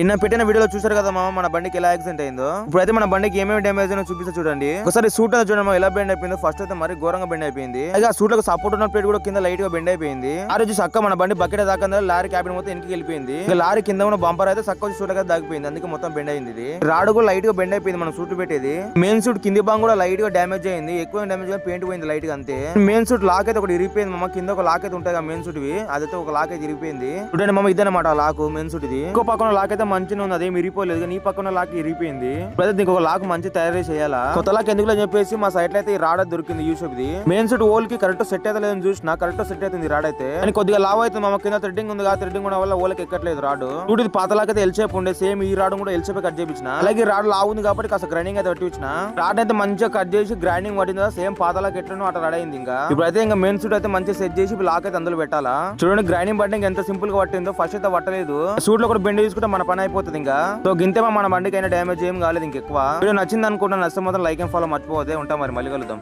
నిన్న పెట్టిన వీడియోలో చూసారు కదా మామ మన బండికి ఎలా యాక్సిడెంట్ అయిందో? ఇప్పుడైతే మన బండికి ఏమేమి డ్యామేజ్ అయినా చూపిస్తా చూడండి. ఒకసారి సూట్ అనేది చూడండి ఎలా బెండ్ అయిపోయిందో. ఫస్ట్ అయితే మరి ఘోరంగా బెండ్ అయిపోయింది. అయితే ఆ సూట్లో సపోర్ట్ ఉన్న ప్లేట్ కూడా కింద లైట్గా బెండ్ అయిపోయింది. ఆ రోజు సక్క మన బండి బకెట్ దాకా లారీ క్యాబిన్ మొత్తం ఇంటికి వెళ్ళిపోయింది. లారీ కింద ఉన్న బంపర్ అయితే సక్క వచ్చి సూట్ కదా దాగిపోయింది. అందుకే మొత్తం బెండ్ అయింది ఇది. రాడ్ కూడా లైట్గా బెండ్ అయిపోయింది మనం సూట్ పెట్టేది. మెయిన్ సూట్ కింది బాంగ్ కూడా లైట్గా డ్యామేజ్ అయింది. ఎక్కువ డ్యామేజ్గా పెయింట్ పోయింది లైట్గా అంతే. మెయిన్ సూట్ లాక్ అయితే ఒకటి ఇరిగిపోయింది మమ్మ కింద ఒక లాక్ అయితే ఉంటాయి మెయిన్ సూట్ వి. అదైతే ఒక లాక్ అయితే ఇరిగిపోయింది. చూడండి మమ్మ ఇదన్నమాట లాక్ మెయిన్ సూట్ ఇది. ఇంకో పక్కన లాక్ అయితే మంచిగా ఉంది అదేం ఇరిపోలేదు నీ పక్కన లాక్ ఇరిగిపోయింది ప్రజలు దీనికి ఒక లాక్ మంచి తయారు చేయాలా? కొత్త లాక్ ఎందుకు అని చెప్పేసి మా సైట్లో అయితే ఈ రాడ్ దొరికింది use of the main suit ఓల్కి correct set అయితే లేదని చూసిన కరెక్ట్ సెట్ అవుతుంది రాడ్ అయితే. అని కొద్దిగా లావ్ అయితే మా కింద థ్రెడ్డింగ్ ఉంది ఆ థ్రెడ్డింగ్ ఉన్న వల్ల ఓలకి ఎక్కట్లేదు రాడ్. చూడు పాత లాక్ అయితే ఎల్చేపు ఉండే సేమ్ ఈ రాడ్ కూడా ఎల్చేపే కట్ చేయించిన అలాగే రాడ్ లావు ఉంది కాబట్టి కాస్త గ్రైండింగ్ అయితే పట్టించిన రాడ్ అయితే మంచిగా కట్ చేసి గ్రైండింగ్ పట్టింది సేమ్ పాత లాక్ ఎట్లనో అట్లా రెడీ అయింది ఇంకా. ఇప్పుడైతే ఇంకా మెయిన్ సూట్ అయితే మంచిగా సెట్ చేసి లాక్ అయితే అందులో పెట్టాలా? చూడండి గ్రైండింగ్ పట్టింగ్ ఎంత సింపుల్గా పట్టిందో ఫస్ట్ అయితే పట్టలేదు. సూట్లో కూడా బెండ్ తీసుకుంటే మన పని అయిపోతుంది ఇంకా. సో గింతేమో మన బండికి అయినా డ్యామేజ్ ఏం కాలేదు ఇంకెక్కువ. వీడియో నచ్చింది అనుకుంటున్నా నష్టం మాత్రం లైక్ అండ్ ఫాలో మర్చిపోతే ఉంటాం మరి మళ్ళీ కలుద్దాం.